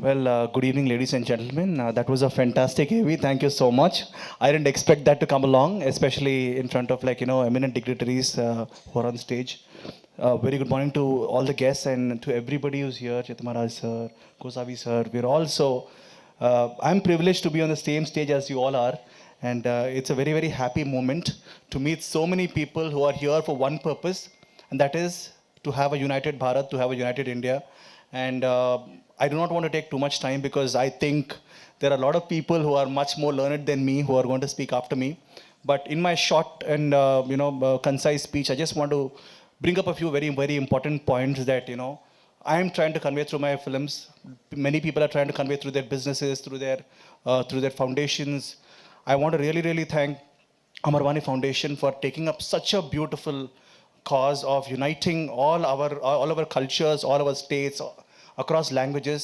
Well, uh, good evening, ladies and gentlemen. Uh, that was a fantastic AV. Thank you so much. I didn't expect that to come along, especially in front of like you know eminent dignitaries uh, who are on stage. Uh, very good morning to all the guests and to everybody who's here, Chitamaraj sir, Kosavi sir. We're also. Uh, I'm privileged to be on the same stage as you all are, and uh, it's a very very happy moment to meet so many people who are here for one purpose, and that is to have a united Bharat, to have a united India. And uh, I do not want to take too much time because I think there are a lot of people who are much more learned than me who are going to speak after me. But in my short and uh, you know uh, concise speech, I just want to bring up a few very very important points that you know I am trying to convey through my films. Many people are trying to convey through their businesses, through their uh, through their foundations. I want to really really thank Amarwani Foundation for taking up such a beautiful cause of uniting all our all our cultures, all our states across languages,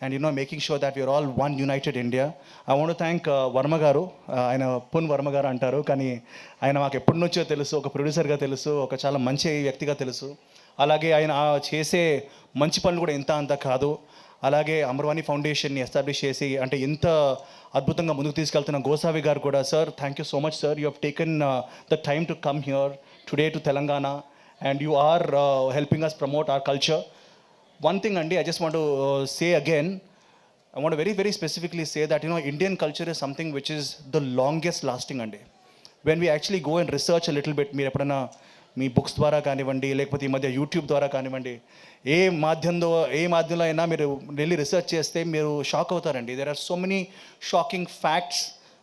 and you know making sure that we are all one united India. I want to thank uh, Varma garu uh, ఆయన పున్ వర్మ గారు అంటారు. కానీ ఆయన మాకు ఎప్పటి నుంచో తెలుసు ఒక ప్రొడ్యూసర్గా తెలుసు ఒక చాలా మంచి వ్యక్తిగా తెలుసు. అలాగే ఆయన చేసే మంచి పనులు కూడా ఇంత అంత కాదు. అలాగే అమర్వాణి ఫౌండేషన్ని ఎస్టాబ్లిష్ చేసి అంటే ఎంత అద్భుతంగా ముందుకు తీసుకెళ్తున్న గోసావి గారు కూడా sir thank you so much sir you have taken the time to come here today to Telangana and you are helping us promote our culture one thing అండి I just want say again I want very very specifically say that you know Indian culture is something which is the longest lasting అండి when we actually go and research little bit మీరు ఎప్పుడైనా మీ books ద్వారా కానివ్వండి లేకపోతే ఈ మధ్య YouTube ద్వారా కానివ్వండి ఏ మాధ్యమంలో ఏ మాధ్యమంలో అయినా మీరు డైలీ రీసెర్చ్ చేస్తే మీరు షాక్ అవుతారండి. There are so many shocking facts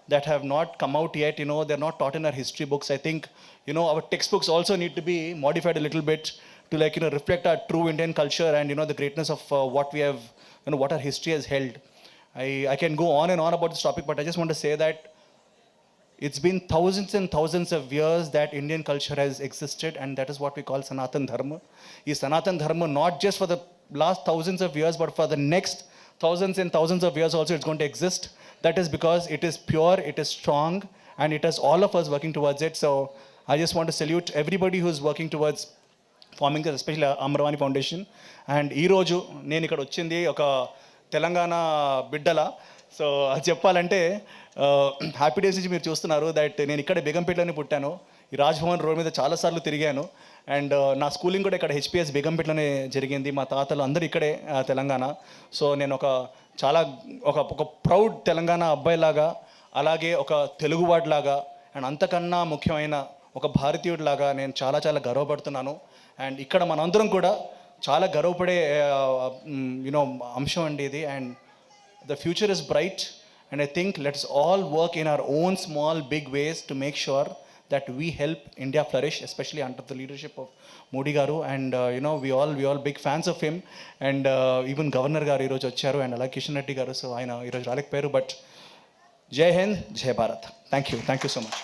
that have not come out yet you know they are not taught in our history books I think you know our text books also need to be modified little bit to like you know reflect our true indian culture and you know the greatness of uh, what we have you know what our history has held i i can go on and on about this topic but i just want to say that it's been thousands and thousands of years that Indian culture has existed, and that is what we call Sanatan Dharma. Is Sanatan Dharma not just for the last thousands of years, but for the next thousands and thousands of years also it's going to exist? That is because it is pure, it is strong, and it has all of us working towards it. So I just want to salute everybody who's working towards farming especially Amaravani foundation. And ఈరోజు నేను ఇక్కడ వచ్చింది ఒక తెలంగాణ బిడ్డల. So అది చెప్పాలంటే happy days నుంచి మీరు చూస్తున్నారు దట్ నేను ఇక్కడ బేగంపేటలోనే పుట్టాను. ఈ రాజ్భవన్ రోడ్ మీద చాలాసార్లు తిరిగాను. అండ్ నా స్కూలింగ్ కూడా ఇక్కడ హెచ్పిఎస్ బేగంపేటలోనే జరిగింది. మా తాతలు అందరూ ఇక్కడే తెలంగాణ. సో నేను ఒక చాలా ఒక ఒక ప్రౌడ్ తెలంగాణ అబ్బాయిలాగా అలాగే ఒక తెలుగువాడిలాగా అండ్ అంతకన్నా ముఖ్యమైన ఒక భారతీయుడిలాగా నేను చాలా చాలా గర్వపడుతున్నాను. అండ్ ఇక్కడ మనందరం కూడా చాలా గర్వపడే యునో అంశం అండి ఇది. And the future is bright and I think let's all work in our own small big ways to make sure that we help India flourish especially under the leadership of Modi garu and you know we all we all big fans of him and even governor garu ఈరోజు వచ్చారు. And అలా కిషన్ రెడ్డి గారు so ఆయన ఈరోజు రాలేకపోయారు. But Jai Hind Jai Bharat thank you thank you so much